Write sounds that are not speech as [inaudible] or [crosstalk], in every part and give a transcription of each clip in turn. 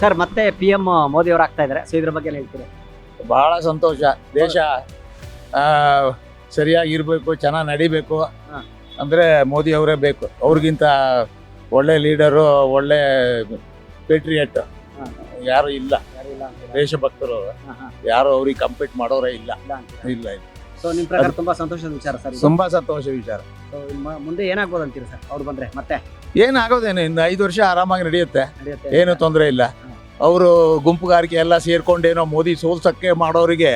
Sir ಮತ್ತೆ P M Modi ಅವರು ಆಗ್ತಾ ಇದ್ದಾರೆ ಸೊ ಇದ್ರ ಬಗ್ಗೆ ಏನ್ ಹೇಳ್ತೀರಿ? ಬಹಳ ಸಂತೋಷ. ದೇಶ ಸರಿಯಾಗಿ ಇರಬೇಕು ಚೆನ್ನಾಗಿ ನಡಿಬೇಕು. ಅಂದರೆ ಮೋದಿ ಅವರೇ ಬೇಕು. ಅವ್ರಿಗಿಂತ ಒಳ್ಳೆ ಲೀಡರು ಒಳ್ಳೆ ಪೇಟ್ರಿಯಟ್ ಯಾರು ಇಲ್ಲ. ದೇಶಭಕ್ತರು ಯಾರು ಅವ್ರಿಗೆ ಕಂಪೀಟ್ ಮಾಡೋರೇ ಇಲ್ಲ. ಇಲ್ಲ? ಇಲ್ಲ ಸೊ ನಿಮ್ಮ ಪ್ರಕಾರ ತುಂಬಾ ಸಂತೋಷದ ವಿಚಾರ ಸರ್. ತುಂಬಾ ಸಂತೋಷ ವಿಚಾರ. ಸೊ ಮುಂದೆ ಏನಾಗ್ಬೋದು ಅಂತೀರಿ ಸರ್? ಅವ್ರು ಬಂದ್ರೆ ಮತ್ತೆ? ಏನಾಗೋದೇನು ಇನ್ನು ಐದು ವರ್ಷ ಆರಾಮಾಗಿ ನಡೆಯುತ್ತೆ. ಏನು ತೊಂದರೆ ಇಲ್ಲ. ಅವರು ಗುಂಪುಗಾರಿಕೆ ಎಲ್ಲ ಸೇರ್ಕೊಂಡೇನೋ ಮೋದಿ ಸೋಲ್ಸಕ್ಕೆ ಮಾಡೋರಿಗೆ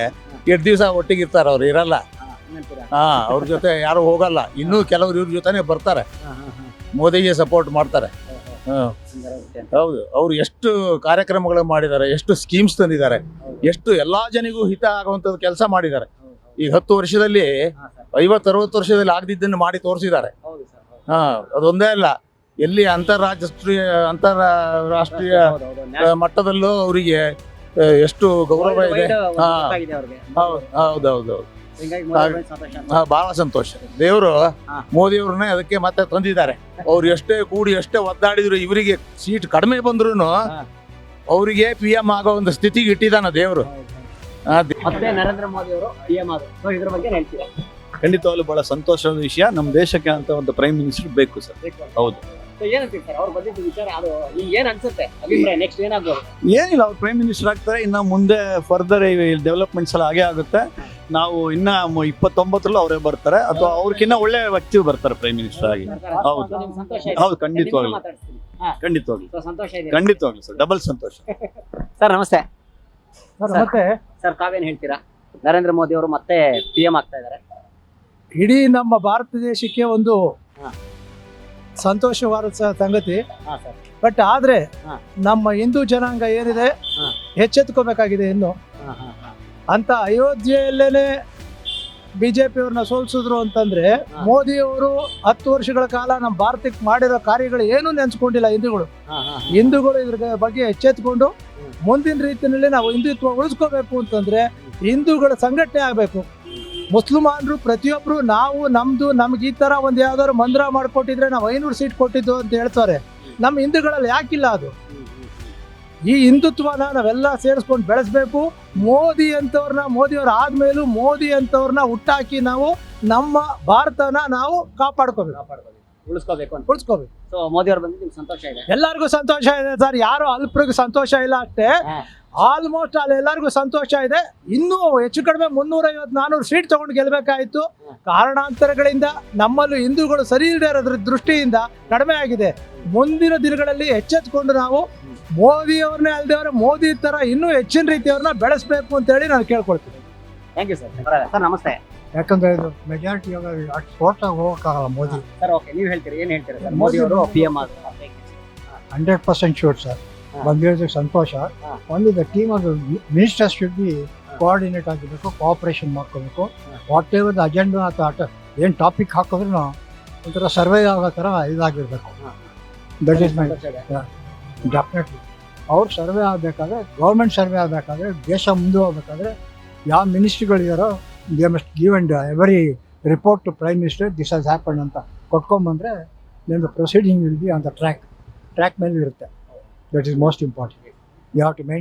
ಎಷ್ಟು ದಿವಸ ಒಟ್ಟಿಗೆ ಇರ್ತಾರೆ ಅವ್ರು ಇರಲ್ಲ ಹಾ, ಅವ್ರ ಜೊತೆ ಯಾರು ಹೋಗಲ್ಲ ಇನ್ನೂ ಕೆಲವ್ರು ಇವ್ರ ಜೊತೆನೆ ಬರ್ತಾರೆ. ಮೋದಿಗೆ ಸಪೋರ್ಟ್ ಮಾಡ್ತಾರೆ ಹ. ಹೌದು ಅವ್ರು ಎಷ್ಟು ಕಾರ್ಯಕ್ರಮಗಳು ಮಾಡಿದ್ದಾರೆ ಎಷ್ಟು ಸ್ಕೀಮ್ಸ್ ತಂದಿದ್ದಾರೆ ಎಷ್ಟು ಎಲ್ಲಾ ಜನಿಗೂ ಹಿತ ಆಗುವಂಥದ್ದು ಕೆಲಸ ಮಾಡಿದ್ದಾರೆ. ಈಗ ಹತ್ತು ವರ್ಷದಲ್ಲಿ. ಐವತ್ತು ಅರವತ್ತು ವರ್ಷದಲ್ಲಿ ಆಗದಿದ್ದನ್ನು ಮಾಡಿ ತೋರಿಸಿದ್ದಾರೆ. ಹಾ ಅದೊಂದೇ ಅಲ್ಲ ಎಲ್ಲಿ ಅಂತಾರಾಷ್ಟ್ರೀಯ ಅಂತಾರಾಷ್ಟ್ರೀಯ ರಾಷ್ಟ್ರೀಯ. ಮಟ್ಟದಲ್ಲೂ ಅವರಿಗೆ ಎಷ್ಟು ಗೌರವ ಇದೆ. ಹಾ. ಗೊತ್ತಾಗಿದೆ ಅವ್ರಿಗೆ. ಹೌದು ಹೌದೌದು. ಬಹಳ ಸಂತೋಷ. ದೇವರು ಮೋದಿಯವ್ರನ್ನೇ ಅದಕ್ಕೆ ಮತ್ತೆ ತಂದಿದ್ದಾರೆ. ಅವ್ರು ಎಷ್ಟೇ ಕೂಡಿ ಎಷ್ಟೇ ಒದ್ದಾಡಿದ್ರು ಇವರಿಗೆ ಸೀಟ್ ಕಡಿಮೆ ಬಂದ್ರು. ಅವರಿಗೆ ಪಿ ಎಂ ಆಗೋ ಒಂದು ಸ್ಥಿತಿಗೆ ಇಟ್ಟಿದ್ದಾನ ದೇವರು. ನರೇಂದ್ರ ಮೋದಿ ಅವರು ಪಿ ಎಂ ಆದ್ರು. ಸೊ ಇದ್ರ ಬಗ್ಗೆ ಏನ್ ಹೇಳ್ತೀರಾ? ಖಂಡಿತವಾಗ್ಲೂ ಬಹಳ ಸಂತೋಷದ ವಿಷಯ. ನಮ್ಮ ದೇಶಕ್ಕೆ ಅಂತ ಒಂದು ಪ್ರೈಮ್ ಮಿನಿಸ್ಟರ್ ಬೇಕು ಸರ್. ಹೌದು. ಸೊ ಏನಂತೀರಿ ಸರ್? ಅವ್ರು ಬಂದಿದ್ದು ವಿಚಾರ ಅದು ಈಗ ಏನ್ ಅನ್ಸುತ್ತೆ? ಅಭಿಪ್ರಾಯ ನೆಕ್ಸ್ಟ್ ಏನಾಗ್ಬೋದು ಏನಿಲ್ಲ ಅವ್ರು ಪ್ರೈಮ್ ಮಿನಿಸ್ಟರ್ ಆಗ್ತಾರೆ. ಇನ್ನು ಮುಂದೆ ಫರ್ದರ್ ಡೆವಲಪ್ಮೆಂಟ್ಸ್ ಎಲ್ಲ ಹಾಗೆ ಆಗುತ್ತೆ. ನಾವು ಇನ್ನ ಇಪ್ಪತ್ತೊಂಬತ್ತರಲ್ಲೂ ಅವರೇ ಬರ್ತಾರೆ. ಅಥವಾ ಅವ್ರಕ್ಕಿನ್ನ ಒಳ್ಳೆ ವ್ಯಕ್ತಿ ಬರ್ತಾರೆ ಪ್ರೈಮ್ ಮಿನಿಸ್ಟರ್ ಆಗಿ. ಹೌದು. ಹೌದು ಖಂಡಿತವಾಗ್ಲು. ಖಂಡಿತವಾಗ್ಲಿ. ಸಂತೋಷ ಖಂಡಿತವಾಗ್ಲು ಸರ್. ಡಬಲ್ ಸಂತೋಷ. [laughs] ಸರ್ ನಮಸ್ತೆ. Sir sir. ಮತ್ತೆ ಸರ್ ತಾವೇನ್ ಹೇಳ್ತೀರಾ? ನರೇಂದ್ರ ಮೋದಿ ಅವರು ಮತ್ತೆ ಪಿ ಎಂ ಆಗ್ತಾ ಇದ್ದಾರೆ. ಇಡೀ ನಮ್ಮ ಭಾರತ ದೇಶಕ್ಕೆ ಒಂದು ಹಾ. ಸಂತೋಷವಾದ ಸಂಗತಿ. ಬಟ್ ಆದ್ರೆ ನಮ್ಮ ಹಿಂದೂ ಜನಾಂಗ ಏನಿದೆ. ಎಚ್ಚೆತ್ಕೋಬೇಕಾಗಿದೆ ಇನ್ನು. ಅಂತ ಅಯೋಧ್ಯೆಯಲ್ಲೇನೆ ಬಿಜೆಪಿ ಅವ್ರನ್ನ ಸೋಲ್ಸಿದ್ರು ಅಂತಂದ್ರೆ ಮೋದಿಯವರು ಮೋದಿ ಅವರು ಹತ್ತು ವರ್ಷಗಳ ಕಾಲ ನಮ್ಮ ಭಾರತಕ್ಕೆ ಮಾಡಿರೋ ಕಾರ್ಯಗಳು ಏನೂ ನೆನ್ಸ್ಕೊಂಡಿಲ್ಲ ಹಿಂದೂಗಳು. ಹಿಂದೂಗಳು ಇದ್ರ ಬಗ್ಗೆ ಎಚ್ಚೆತ್ಕೊಂಡು ಮುಂದಿನ ರೀತಿಯಲ್ಲಿ ನಾವು ಹಿಂದುತ್ವ ಉಳಿಸ್ಕೋಬೇಕು ಅಂತಂದ್ರೆ ಹಿಂದೂಗಳ ಸಂಘಟನೆ ಆಗಬೇಕು. ಮುಸ್ಲಿಮಾನರು ಪ್ರತಿಯೊಬ್ರು ನಾವು ನಮ್ದು ನಮ್ಗೆ ಈ ತರ ಒಂದು ಯಾವ್ದಾದ್ರು ಮಂದಿರ ಮಾಡ್ಕೊಟ್ಟಿದ್ರೆ ನಾವು ಐನೂರು ಸೀಟ್ ಕೊಟ್ಟಿದ್ದು ಅಂತ ಹೇಳ್ತಾರೆ. ನಮ್ಮ ಹಿಂದೂಗಳಲ್ಲಿ ಯಾಕಿಲ್ಲ ಅದು. ಈ ಹಿಂದುತ್ವನ ನಾವೆಲ್ಲ ಸೇರಿಸ್ಕೊಂಡು ಬೆಳೆಸ್ಬೇಕು. ಮೋದಿ ಅಂತವ್ರನ್ನ ಮೋದಿಯವ್ರ ಆದ್ಮೇಲೂ ಮೋದಿ ಅಂತವ್ರನ್ನ ಹುಟ್ಟಾಕಿ ನಾವು ನಮ್ಮ ಭಾರತನ ನಾವು ಕಾಪಾಡ್ಕೋಬೇಕು. ಉಳಿಸ್ಕೋಬೇಕು ಅಂತ. ಉಳಿಸ್ಕೋಬೇಕು. ಸೊ ಮೋದಿ ಅವ್ರು ಬಂದ್ರೆ ನಿಮ್ಗೆ ಸಂತೋಷ ಇದೆ? ಎಲ್ಲರಿಗೂ ಸಂತೋಷ ಇದೆ ಸರ್. ಯಾರು ಅಲ್ಪರಿಗೂ ಸಂತೋಷ ಇಲ್ಲ ಅಷ್ಟೇ. ಆಲ್ಮೋಸ್ಟ್ ಅಲ್ಲಿ ಎಲ್ಲರಿಗೂ ಸಂತೋಷ ಇದೆ. ಇನ್ನೂ ಹೆಚ್ಚು ಕಡಿಮೆ ಮುನ್ನೂರೈವತ್ತು ನಾನ್ನೂರು ಸೀಟ್ ತಗೊಂಡು ಗೆಲ್ಲಬೇಕಾಯಿತು ಕಾರಣಾಂತರಗಳಿಂದ ನಮ್ಮಲ್ಲೂ ಹಿಂದೂಗಳು ಸರಿ ಇಲ್ಲದೆ ಇರೋದ್ರ ದೃಷ್ಟಿಯಿಂದ ಕಡಿಮೆ ಆಗಿದೆ. ಮುಂದಿನ ದಿನಗಳಲ್ಲಿ ಎಚ್ಚೆತ್ಕೊಂಡು ನಾವು ಮೋದಿ ಅವ್ರನ್ನೇ ಅಲ್ದೇವ್ರೆ ಮೋದಿ ತರ ಇನ್ನೂ ಹೆಚ್ಚಿನ ರೀತಿಯವ್ರನ್ನ ಬೆಳೆಸಬೇಕು ಅಂತೇಳಿ ನಾನು ಕೇಳ್ಕೊಳ್ತೀನಿ. ಥ್ಯಾಂಕ್ ಯು ಸರ್ ಸರ್ ನಮಸ್ತೆ. ಯಾಕಂದ್ರೆ ಇದು ಮೆಜಾರಿಟಿ ಅಷ್ಟು ಸ್ಪೋರ್ಟ್ಸಾಗಿ ಹೋಗೋಕ್ಕಾಗಲ್ಲ ಮೋದಿ. ಸರ್ ಓಕೆ ನೀವು ಹೇಳ್ತೀರಿ ಏನು ಹೇಳ್ತೀರಾ ಸರ್? ಮೋದಿ ಅವರು P M hundred percent sure sir. ಬಂದಿರೋದಕ್ಕೆ ಸಂತೋಷ. ಒಂದು the team of ministers should be coordinate ಆಗಿರಬೇಕು ಕೋಆಪರೇಷನ್ ಮಾಡ್ಕೋಬೇಕು. ವಾಟ್ ಎವರ್ ದ ಅಜೆಂಡಾ ಅಥವಾ ಆಟ ಏನು ಟಾಪಿಕ್ ಹಾಕಿದ್ರು ಒಂಥರ ಸರ್ವೇ ಆಗೋ ಥರ ಇದಾಗಿರಬೇಕು. ದಟ್ ಈಸ್ ಮೈ ಡೆಫಿನೆಟ್ಲಿ ಅವ್ರು ಸರ್ವೆ ಆಗಬೇಕಾದ್ರೆ ಗೌರ್ಮೆಂಟ್ ಸರ್ವೆ ಆಗಬೇಕಾದ್ರೆ ದೇಶ ಮುಂದೆ ಹೋಗ್ಬೇಕಾದ್ರೆ ಯಾವ ಮಿನಿಸ್ಟ್ರಿಗಳಿದಾರೋ they must give and every report to prime minister this has happen ಅಂತ ಕೊಟ್ಕೊಂಬಂದ್ರೆ ನಿಮ್ಮದು proceeding will be on the track track ಮೇಲೆ ಇರುತ್ತೆ. That is most important. You have to maintain